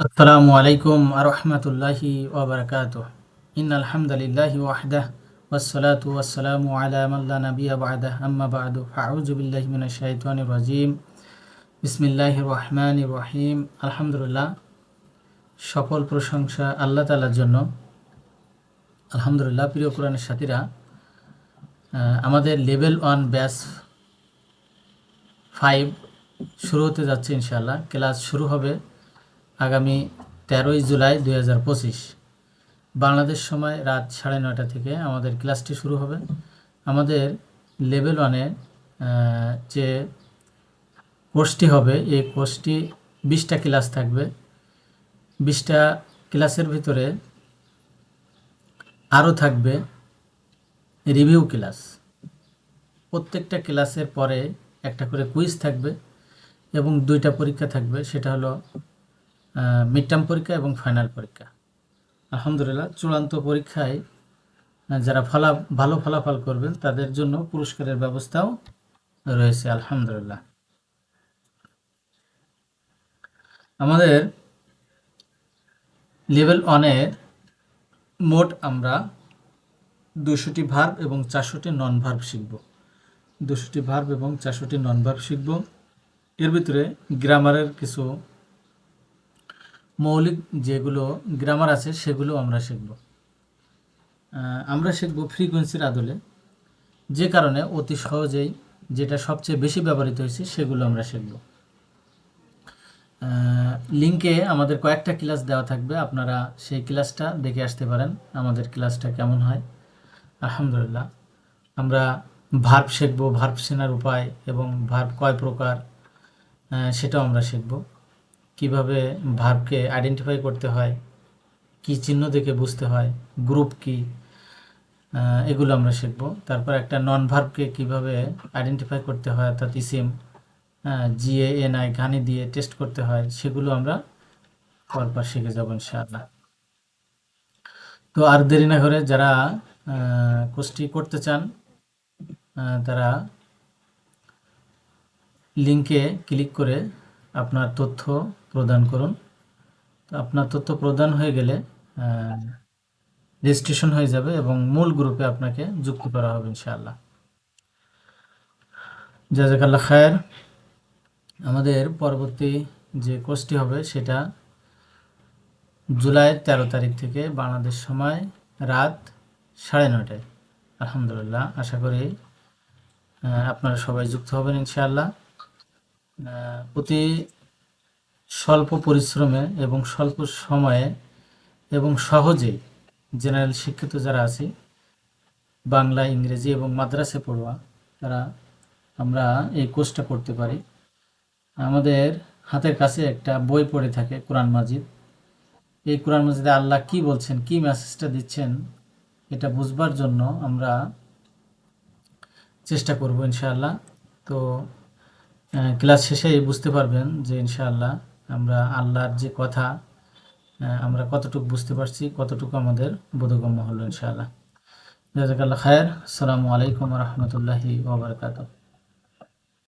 আসসালামু আলাইকুম আরহামতুল্লাহি ওবরকাত ইন আলহামদুলিল্লাহ ওয়াহদাহ والصلاة والسلام على من لا نبي بعده أما بعد فأعوذ بالله من الشيطان الرجيم بسم الله الرحمن الرحيم الحمد لله সকল প্রশংসা আল্লাহ তালার জন্য আলহামদুলিল্লাহ প্রিয় কোরআনের সাথীরা আহ, আমাদের লেভেল ওয়ান ব্যাচ ফাইভ শুরু হতে যাচ্ছে ইনশাআল্লাহ ক্লাস শুরু হবে আগামী তেরোই জুলাই দুই হাজার পঁচিশ। বাংলাদেশ সময় রাত সাড়ে নয়টা থেকে আমাদের ক্লাসটি শুরু হবে। আমাদের লেভেল ওয়ানে যে কোর্সটি হবে, এই কোর্সটি বিশটা ক্লাস থাকবে। বিশটা ক্লাসের ভিতরে আরও থাকবে রিভিউ ক্লাস। প্রত্যেকটা ক্লাসের পরে একটা করে কুইজ থাকবে এবং দুইটা পরীক্ষা থাকবে। সেটা হলো মিড টার্ম পরীক্ষা এবং ফাইনাল পরীক্ষা। আলহামদুলিল্লাহ, চূড়ান্ত পরীক্ষায় যারা ফলা, ভালো ফলাফল করবেন, তাদের জন্য পুরস্কারের ব্যবস্থাও রয়েছে, আলহামদুলিল্লাহ। আমাদের লেভেল ওয়ানের মোট আমরা দুশোটি ভার্ব এবং চারশোটি নন ভার্ব শিখব। দুশোটি ভার্ব এবং চারশোটি নন ভার্ব শিখব। এর ভিতরে গ্রামারের কিছু মৌলিক যেগুলো গ্রামার আছে, সেগুলো আমরা শিখব। আমরা শিখব ফ্রিকোয়েন্সির আদলে। যে কারণে অতি সহজেই যেটা সবচেয়ে বেশি ব্যবহৃত হয়েছে, সেগুলো আমরা শিখব। লিঙ্কে আমাদের কয়েকটা ক্লাস দেওয়া থাকবে। আপনারা সেই ক্লাসটা দেখে আসতে পারেন। আমাদের ক্লাসটা কেমন হয়? আলহামদুলিল্লাহ। আমরা ভার্ব শিখব ভার্ব চেনার উপায় এবং ভার্ব কয় প্রকার সেটাও আমরা শিখব। কীভাবে ভার্বকে আইডেন্টিফাই করতে হয়, কি চিহ্ন দেখে বুঝতে হয় গ্রুপ কি এগুলো আমরা শিখব। তারপর একটা নন ভার্বকে কীভাবে আইডেন্টিফাই করতে হয়, অর্থাৎ ইসিম জিএ এন আই ঘানি দিয়ে টেস্ট করতে হয়, সেগুলো আমরা পরপর শিখে যাব ইনশাআল্লাহ। তো আর দেরি না করে যারা কোর্সটি করতে চান তারা লিঙ্কে ক্লিক করে আপনার তথ্য প্রদান করুন। তো আপনার তথ্য প্রদান হয়ে গেলে রেজিস্ট্রেশন হয়ে যাবে এবং মূল গ্রুপে আপনাকে যুক্ত করা হবে ইনশাআল্লাহ। জাজাকাল্লাহ খায়ের। আমাদের পরবর্তী যে কোর্সটি হবে সেটা জুলাই তেরো তারিখ থেকে বাংলাদেশ সময় রাত সাড়ে নয়টায়। আলহামদুলিল্লাহ, আশা করি আপনারা সবাই যুক্ত হবেন ইনশাআল্লাহ। অতি স্বল্প পরিশ্রমে এবং স্বল্প সময়ে এবং সহজে জেনারেল শিক্ষিত যারা আছি, বাংলা, ইংরেজি এবং মাদ্রাসে পড়ুয়া, তারা আমরা এই কোর্সটা করতে পারি। আমাদের হাতের কাছে একটা বই পড়ে থাকে, কোরআন মাজিদ। এই কোরআন মাজিদে আল্লাহ কি বলছেন, কি মেসেজটা দিচ্ছেন, এটা বুঝবার জন্য আমরা চেষ্টা করব ইনশাআল্লাহ। তো ক্লাস শেষে বুঝতে পারবেন যে ইনশাআল্লাহ আমরা আল্লাহর যে কথা আমরা কতটুকু বুঝতে পারছি, কতটুকু আমাদের বোধগম্য হলো ইনশাআল্লাহ। জাজাকাল্লাহ খায়ের। আসসালামু আলাইকুম রহমতুল্লাহি ওবরকাতুহ